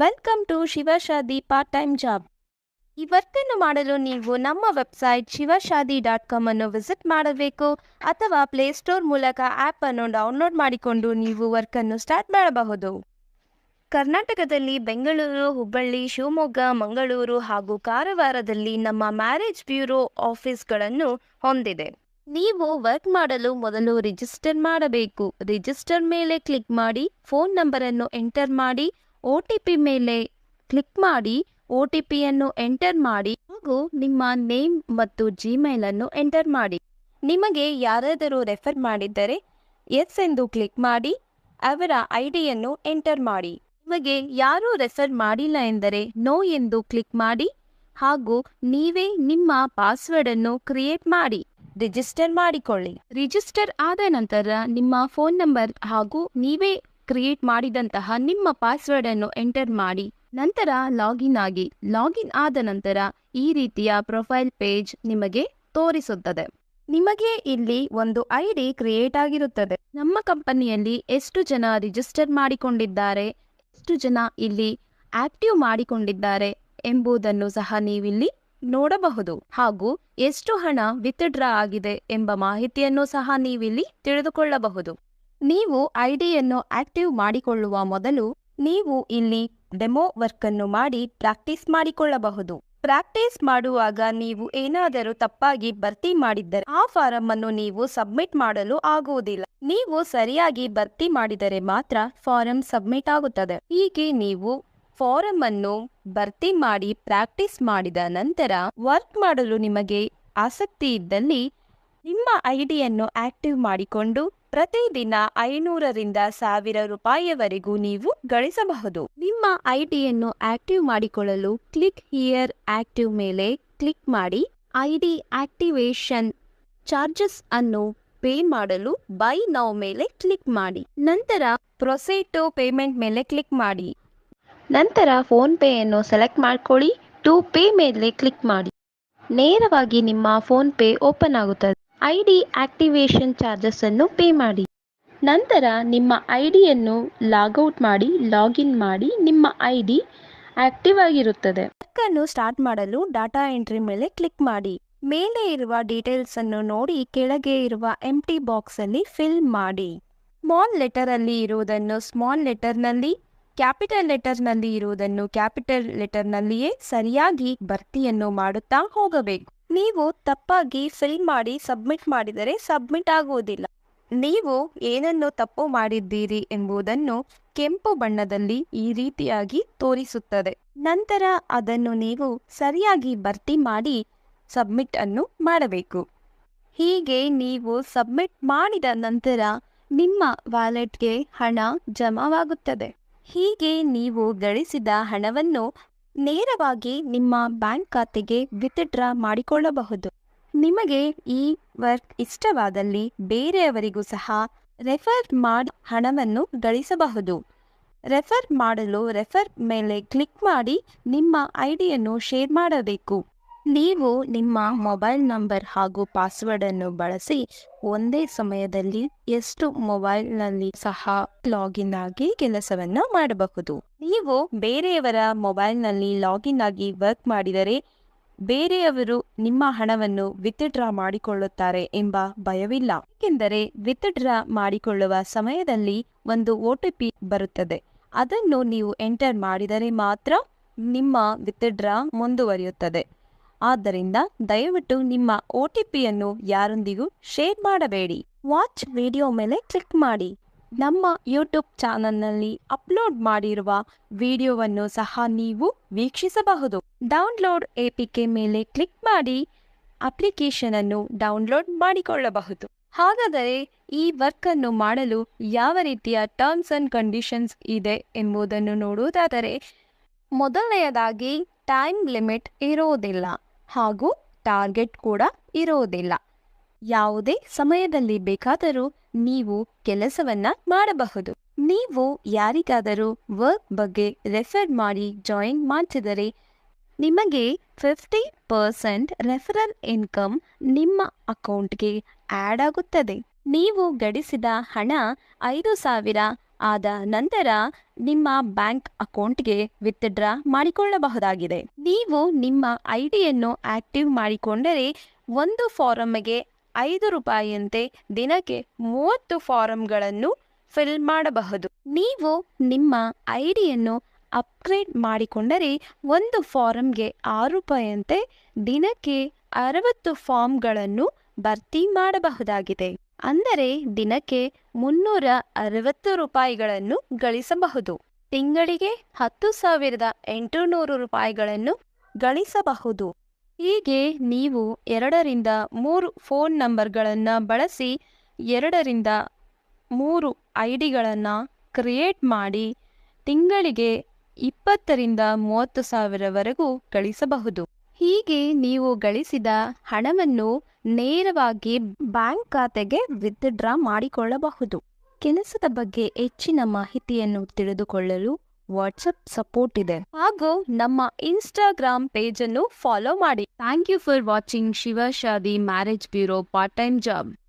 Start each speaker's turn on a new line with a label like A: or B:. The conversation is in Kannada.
A: Welcome to Shivashadi part time job ಈ ವರ್ಕನ್ನು ಮಾಡಲು ನೀವು ನಮ್ಮ ವೆಬ್ಸೈಟ್ ಶಿವಶಾದಿ ಡಾಟ್ ಕಾಮ್ ಅನ್ನು ವಿಸಿಟ್ ಮಾಡಬೇಕು ಅಥವಾ ಪ್ಲೇಸ್ಟೋರ್ ಮೂಲಕ ಆ್ಯಪ್ ಅನ್ನು ಡೌನ್ಲೋಡ್ ಮಾಡಿಕೊಂಡು ನೀವು ವರ್ಕನ್ನು ಸ್ಟಾರ್ಟ್ ಮಾಡಬಹುದು. ಕರ್ನಾಟಕದಲ್ಲಿ ಬೆಂಗಳೂರು, ಹುಬ್ಬಳ್ಳಿ, ಶಿವಮೊಗ್ಗ, ಮಂಗಳೂರು ಹಾಗೂ ಕಾರವಾರದಲ್ಲಿ ನಮ್ಮ ಮ್ಯಾರೇಜ್ ಬ್ಯೂರೋ ಆಫೀಸ್ಗಳನ್ನು ಹೊಂದಿದೆ. ನೀವು ವರ್ಕ್ ಮಾಡಲು ಮೊದಲು ರಿಜಿಸ್ಟರ್ ಮಾಡಬೇಕು. ರಿಜಿಸ್ಟರ್ ಮೇಲೆ ಕ್ಲಿಕ್ ಮಾಡಿ ಫೋನ್ ನಂಬರನ್ನು ಎಂಟರ್ ಮಾಡಿ ಒ ಟಿ ಪಿ ಮೇಲೆ ಕ್ಲಿಕ್ ಮಾಡಿ ಒ ಟಿ ಪಿಯನ್ನು ಎಂಟರ್ ಮಾಡಿ ಹಾಗೂ ನಿಮ್ಮ ನೇಮ್ ಮತ್ತು ಜಿಮೇಲ್ ಅನ್ನು ಎಂಟರ್ ಮಾಡಿ. ನಿಮಗೆ ಯಾರಾದರೂ ರೆಫರ್ ಮಾಡಿದ್ದರೆ ಎಸ್ ಎಂದು ಕ್ಲಿಕ್ ಮಾಡಿ, ಅವರ ಐ ಡಿಯನ್ನು ಎಂಟರ್ ಮಾಡಿ. ನಿಮಗೆ ಯಾರೂ ರೆಫರ್ ಮಾಡಿಲ್ಲ ಎಂದರೆ ನೋ ಎಂದು ಕ್ಲಿಕ್ ಮಾಡಿ ಹಾಗೂ ನೀವೇ ನಿಮ್ಮ ಪಾಸ್ವರ್ಡ್ ಅನ್ನು ಕ್ರಿಯೇಟ್ ಮಾಡಿ. ರಿಜಿಸ್ಟರ್ ಮಾಡಿಕೊಳ್ಳಿ. ರಿಜಿಸ್ಟರ್ ಆದ ನಂತರ ನಿಮ್ಮ ಫೋನ್ ನಂಬರ್ ಹಾಗೂ ನೀವೇ ಕ್ರಿಯೇಟ್ ಮಾಡಿದಂತಹ ನಿಮ್ಮ ಪಾಸ್ವರ್ಡ್ ಅನ್ನು ಎಂಟರ್ ಮಾಡಿ, ನಂತರ ಲಾಗಿನ್ ಆಗಿ ಲಾಗಿನ್ ಆದ ನಂತರ ಈ ರೀತಿಯ ಪ್ರೊಫೈಲ್ ಪೇಜ್ ನಿಮಗೆ ತೋರಿಸುತ್ತದೆ. ನಿಮಗೆ ಇಲ್ಲಿ ಒಂದು ಐ ಡಿ ಕ್ರಿಯೇಟ್ ಆಗಿರುತ್ತದೆ. ನಮ್ಮ ಕಂಪನಿಯಲ್ಲಿ ಎಷ್ಟು ಜನ ರಿಜಿಸ್ಟರ್ ಮಾಡಿಕೊಂಡಿದ್ದಾರೆ, ಎಷ್ಟು ಜನ ಇಲ್ಲಿ ಆಕ್ಟಿವ್ ಮಾಡಿಕೊಂಡಿದ್ದಾರೆ ಎಂಬುದನ್ನು ಸಹ ನೀವಿಲ್ಲಿ ನೋಡಬಹುದು. ಹಾಗೂ ಎಷ್ಟು ಹಣ ವಿತ್ಡ್ರಾ ಆಗಿದೆ ಎಂಬ ಮಾಹಿತಿಯನ್ನು ಸಹ ನೀವಿಲ್ಲಿ ತಿಳಿದುಕೊಳ್ಳಬಹುದು. ನೀವು ಐಡಿಯನ್ನು ಆಕ್ಟಿವ್ ಮಾಡಿಕೊಳ್ಳುವ ಮೊದಲು ನೀವು ಇಲ್ಲಿ ಡೆಮೋ ವರ್ಕ್ ಅನ್ನು ಮಾಡಿ ಪ್ರಾಕ್ಟೀಸ್ ಮಾಡಿಕೊಳ್ಳಬಹುದು. ಪ್ರಾಕ್ಟೀಸ್ ಮಾಡುವಾಗ ನೀವು ಏನಾದರೂ ತಪ್ಪಾಗಿ ಭರ್ತಿ ಮಾಡಿದ್ದರೆ ಆ ಫಾರಂ ಅನ್ನು ನೀವು ಸಬ್ಮಿಟ್ ಮಾಡಲು ಆಗುವುದಿಲ್ಲ. ನೀವು ಸರಿಯಾಗಿ ಭರ್ತಿ ಮಾಡಿದರೆ ಮಾತ್ರ ಫಾರಂ ಸಬ್ಮಿಟ್ ಆಗುತ್ತದೆ. ಹೀಗೆ ನೀವು ಫಾರಂ ಅನ್ನು ಭರ್ತಿ ಮಾಡಿ ಪ್ರಾಕ್ಟೀಸ್ ಮಾಡಿದ ನಂತರ ವರ್ಕ್ ಮಾಡಲು ನಿಮಗೆ ಆಸಕ್ತಿ ಇದ್ದಲ್ಲಿ ನಿಮ್ಮ ಐಡಿಯನ್ನು ಆಕ್ಟಿವ್ ಮಾಡಿಕೊಂಡು ಪ್ರತಿದಿನ ಐನೂರರಿಂದ ಸಾವಿರ ರೂಪಾಯಿವರೆಗೂ ನೀವು ಗಳಿಸಬಹುದು. ನಿಮ್ಮ ಐಡಿಯನ್ನು ಆಕ್ಟಿವ್ ಮಾಡಿಕೊಳ್ಳಲು ಕ್ಲಿಕ್ ಹಿಯರ್ ಆಕ್ಟಿವ್ ಮೇಲೆ ಕ್ಲಿಕ್ ಮಾಡಿ ಐಡಿ ಆಕ್ಟಿವೇಶನ್ ಚಾರ್ಜಸ್ ಅನ್ನು ಪೇ ಮಾಡಲು ಬೈ ನೌ ಮೇಲೆ ಕ್ಲಿಕ್ ಮಾಡಿ. ನಂತರ ಪ್ರೊಸೆಟೋ ಪೇಮೆಂಟ್ ಮೇಲೆ ಕ್ಲಿಕ್ ಮಾಡಿ. ನಂತರ ಫೋನ್ ಪೇಯನ್ನು ಸೆಲೆಕ್ಟ್ ಮಾಡ್ಕೊಳ್ಳಿ. ಟು ಪೇ ಮೇಲೆ ಕ್ಲಿಕ್ ಮಾಡಿ. ನೇರವಾಗಿ ನಿಮ್ಮ ಫೋನ್ ಪೇ ಓಪನ್ ಆಗುತ್ತದೆ. ಐ ಡಿ ಆಕ್ಟಿವೇಶನ್ ಚಾರ್ಜಸ್ ಅನ್ನು ಪೇ ಮಾಡಿ. ನಂತರ ನಿಮ್ಮ ಐ ಡಿಯನ್ನು ಲಾಗೌಟ್ ಮಾಡಿ, ಲಾಗಿನ್ ಮಾಡಿ ನಿಮ್ಮ ಐ ಡಿ ಆಕ್ಟಿವ್ ಆಗಿರುತ್ತದೆ. ಅನ್ನು ಸ್ಟಾರ್ಟ್ ಮಾಡಲು ಡಾಟಾ ಎಂಟ್ರಿ ಮೇಲೆ ಕ್ಲಿಕ್ ಮಾಡಿ. ಮೇಲೆ ಇರುವ ಡೀಟೇಲ್ಸ್ ಅನ್ನು ನೋಡಿ, ಕೆಳಗೆ ಇರುವ ಎಂಟಿ ಬಾಕ್ಸ್ ಅಲ್ಲಿ ಫಿಲ್ ಮಾಡಿ. ಸ್ಮಾಲ್ ಲೆಟರ್ ಅಲ್ಲಿ ಇರುವುದನ್ನು ಸ್ಮಾಲ್ ಲೆಟರ್ನಲ್ಲಿ ಕ್ಯಾಪಿಟಲ್ ಲೆಟರ್ನಲ್ಲಿ ಇರುವುದನ್ನು ಕ್ಯಾಪಿಟಲ್ ಲೆಟರ್ನಲ್ಲಿಯೇ ಸರಿಯಾಗಿ ಭರ್ತಿಯನ್ನು ಮಾಡುತ್ತಾ ಹೋಗಬೇಕು. ನೀವು ತಪ್ಪಾಗಿ ಫಿಲ್ ಮಾಡಿ ಸಬ್ಮಿಟ್ ಮಾಡಿದರೆ ಸಬ್ಮಿಟ್ ಆಗುವುದಿಲ್ಲ. ನೀವು ಏನನ್ನು ತಪ್ಪು ಮಾಡಿದ್ದೀರಿ ಎಂಬುದನ್ನು ಕೆಂಪು ಬಣ್ಣದಲ್ಲಿ ಈ ರೀತಿಯಾಗಿ ತೋರಿಸುತ್ತದೆ. ನಂತರ ಅದನ್ನು ನೀವು ಸರಿಯಾಗಿ ಭರ್ತಿ ಮಾಡಿ ಸಬ್ಮಿಟ್ ಅನ್ನು ಮಾಡಬೇಕು. ಹೀಗೆ ನೀವು ಸಬ್ಮಿಟ್ ಮಾಡಿದ ನಂತರ ನಿಮ್ಮ ವ್ಯಾಲೆಟ್ಗೆ ಹಣ ಜಮಾವಾಗುತ್ತದೆ. ಹೀಗೆ ನೀವು ಗಳಿಸಿದ ಹಣವನ್ನು ನೇರವಾಗಿ ನಿಮ್ಮ ಬ್ಯಾಂಕ್ ಖಾತೆಗೆ ವಿತ್ಡ್ರಾ ಮಾಡಿಕೊಳ್ಳಬಹುದು. ನಿಮಗೆ ಈ ವರ್ಕ್ ಇಷ್ಟವಾದಲ್ಲಿ ಬೇರೆಯವರಿಗೂ ಸಹ ರೆಫರ್ ಮಾಡಿ ಹಣವನ್ನು ಗಳಿಸಬಹುದು. ರೆಫರ್ ಮಾಡಲು ರೆಫರ್ ಮೇಲೆ ಕ್ಲಿಕ್ ಮಾಡಿ ನಿಮ್ಮ ಐಡಿಯನ್ನು ಶೇರ್ ಮಾಡಬೇಕು. ನೀವು ನಿಮ್ಮ ಮೊಬೈಲ್ ನಂಬರ್ ಹಾಗೂ ಪಾಸ್ವರ್ಡ್ ಅನ್ನು ಬಳಸಿ ಒಂದೇ ಸಮಯದಲ್ಲಿ ಎಷ್ಟು ಮೊಬೈಲ್ನಲ್ಲಿ ಸಹ ಲಾಗಿನ್ ಆಗಿ ಕೆಲಸವನ್ನ ಮಾಡಬಹುದು. ನೀವು ಬೇರೆಯವರ ಮೊಬೈಲ್ನಲ್ಲಿ ಲಾಗಿನ್ ಆಗಿ ವರ್ಕ್ ಮಾಡಿದರೆ ಬೇರೆಯವರು ನಿಮ್ಮ ಹಣವನ್ನು ವಿತ್ಡ್ರಾ ಮಾಡಿಕೊಳ್ಳುತ್ತಾರೆ ಎಂಬ ಭಯವಿಲ್ಲ. ಏಕೆಂದರೆ ವಿತ್ಡ್ರಾ ಮಾಡಿಕೊಳ್ಳುವ ಸಮಯದಲ್ಲಿ ಒಂದು ಒ ಟಿ ಪಿ ಬರುತ್ತದೆ. ಅದನ್ನು ನೀವು ಎಂಟರ್ ಮಾಡಿದರೆ ಮಾತ್ರ ನಿಮ್ಮ ವಿತ್ಡ್ರಾ ಮುಂದುವರಿಯುತ್ತದೆ. ಆದ್ದರಿಂದ ದಯವಿಟ್ಟು ನಿಮ್ಮ ಒ ಟಿ ಪಿಯನ್ನು ಯಾರೊಂದಿಗೂ ಶೇರ್ ಮಾಡಬೇಡಿ. ವಾಚ್ ವಿಡಿಯೋ ಮೇಲೆ ಕ್ಲಿಕ್ ಮಾಡಿ. ನಮ್ಮ ಯೂಟ್ಯೂಬ್ ಚಾನಲ್ನಲ್ಲಿ ಅಪ್ಲೋಡ್ ಮಾಡಿರುವ ವಿಡಿಯೋವನ್ನು ಸಹ ನೀವು ವೀಕ್ಷಿಸಬಹುದು. ಡೌನ್ಲೋಡ್ ಎಪಿಕೆ ಮೇಲೆ ಕ್ಲಿಕ್ ಮಾಡಿ. ಅಪ್ಲಿಕೇಶನ್ ಅನ್ನು ಡೌನ್ಲೋಡ್ ಮಾಡಿಕೊಳ್ಳಬಹುದು. ಹಾಗಾದರೆ ಈ ವರ್ಕ್ ಅನ್ನು ಮಾಡಲು ಯಾವ ರೀತಿಯ ಟರ್ಮ್ಸ್ ಅಂಡ್ ಕಂಡೀಷನ್ಸ್ ಇದೆ ಎಂಬುದನ್ನು ನೋಡುವುದಾದರೆ, ಮೊದಲನೆಯದಾಗಿ ಟೈಮ್ ಲಿಮಿಟ್ ಇರುವುದಿಲ್ಲ. ಹಾಗೂ ಟಾರ್ಗೆಟ್ ಕೂಡ ಇರೋದಿಲ್ಲ. ಯಾವುದೇ ಸಮಯದಲ್ಲಿ ಬೇಕಾದರೂ ನೀವು ಕೆಲಸವನ್ನ ಮಾಡಬಹುದು. ನೀವು ಯಾರಿಗಾದರೂ ವರ್ಕ್ ಬಗ್ಗೆ ರೆಫರ್ ಮಾಡಿ ಜಾಯಿನ್ ಮಾಡಿಸಿದರೆ ನಿಮಗೆ ಫಿಫ್ಟಿ ಪರ್ಸೆಂಟ್ ರೆಫರಲ್ ಇನ್ಕಮ್ ನಿಮ್ಮ ಅಕೌಂಟ್ಗೆ ಆ್ಯಡ್ ಆಗುತ್ತದೆ. ನೀವು ಗಳಿಸಿದ ಹಣ ಐದು ಸಾವಿರ ಆದ ನಂತರ ನಿಮ್ಮ ಬ್ಯಾಂಕ್ ಅಕೌಂಟ್ಗೆ ವಿತ್ಡ್ರಾ ಮಾಡಿಕೊಳ್ಳಬಹುದಾಗಿದೆ. ನೀವು ನಿಮ್ಮ ಐ ಡಿಯನ್ನು ಆಕ್ಟಿವ್ ಮಾಡಿಕೊಂಡರೆ ಒಂದು ಫಾರಮ್ಗೆ ಐದು ರೂಪಾಯಿಯಂತೆ ದಿನಕ್ಕೆ ಮೂವತ್ತು ಫಾರಂಗಳನ್ನು ಫಿಲ್ ಮಾಡಬಹುದು. ನೀವು ನಿಮ್ಮ ಐ ಡಿಯನ್ನು ಅಪ್ಗ್ರೇಡ್ ಮಾಡಿಕೊಂಡರೆ ಒಂದು ಫಾರಂಗೆ ಆರು ರೂಪಾಯಿಯಂತೆ ದಿನಕ್ಕೆ ಅರವತ್ತು ಫಾರ್ಮ್ಗಳನ್ನು ಭರ್ತಿ ಮಾಡಬಹುದಾಗಿದೆ. ಅಂದರೆ ದಿನಕ್ಕೆ ಮುನ್ನೂರ ಅರವತ್ತು ರೂಪಾಯಿಗಳನ್ನು ಗಳಿಸಬಹುದು. ತಿಂಗಳಿಗೆ ಹತ್ತು ಸಾವಿರದ ಎಂಟುನೂರು ರೂಪಾಯಿಗಳನ್ನು ಗಳಿಸಬಹುದು. ಹೀಗೆ ನೀವು ಎರಡರಿಂದ ಮೂರು ಫೋನ್ ನಂಬರ್ಗಳನ್ನು ಬಳಸಿ ಎರಡರಿಂದ ಮೂರು ಐ ಡಿಗಳನ್ನು ಕ್ರಿಯೇಟ್ ಮಾಡಿ ತಿಂಗಳಿಗೆ ಇಪ್ಪತ್ತರಿಂದ ಮೂವತ್ತು ಸಾವಿರವರೆಗೂ ಗಳಿಸಬಹುದು. ಹೀಗೆ ನೀವು ಗಳಿಸಿದ ಹಣವನ್ನು ನೇರವಾಗಿ ಬ್ಯಾಂಕ್ ಖಾತೆಗೆ ವಿತ್ಡ್ರಾ ಮಾಡಿಕೊಳ್ಳಬಹುದು. ಕೆಲಸದ ಬಗ್ಗೆ ಹೆಚ್ಚಿನ ಮಾಹಿತಿಯನ್ನು ತಿಳಿದುಕೊಳ್ಳಲು ವಾಟ್ಸಪ್ ಸಪೋರ್ಟ್ ಇದೆ. ಹಾಗೂ ನಮ್ಮ ಇನ್ಸ್ಟಾಗ್ರಾಮ್ ಪೇಜ್ ಅನ್ನು ಫಾಲೋ ಮಾಡಿ. Thank you for watching Shivashadi marriage bureau part time job.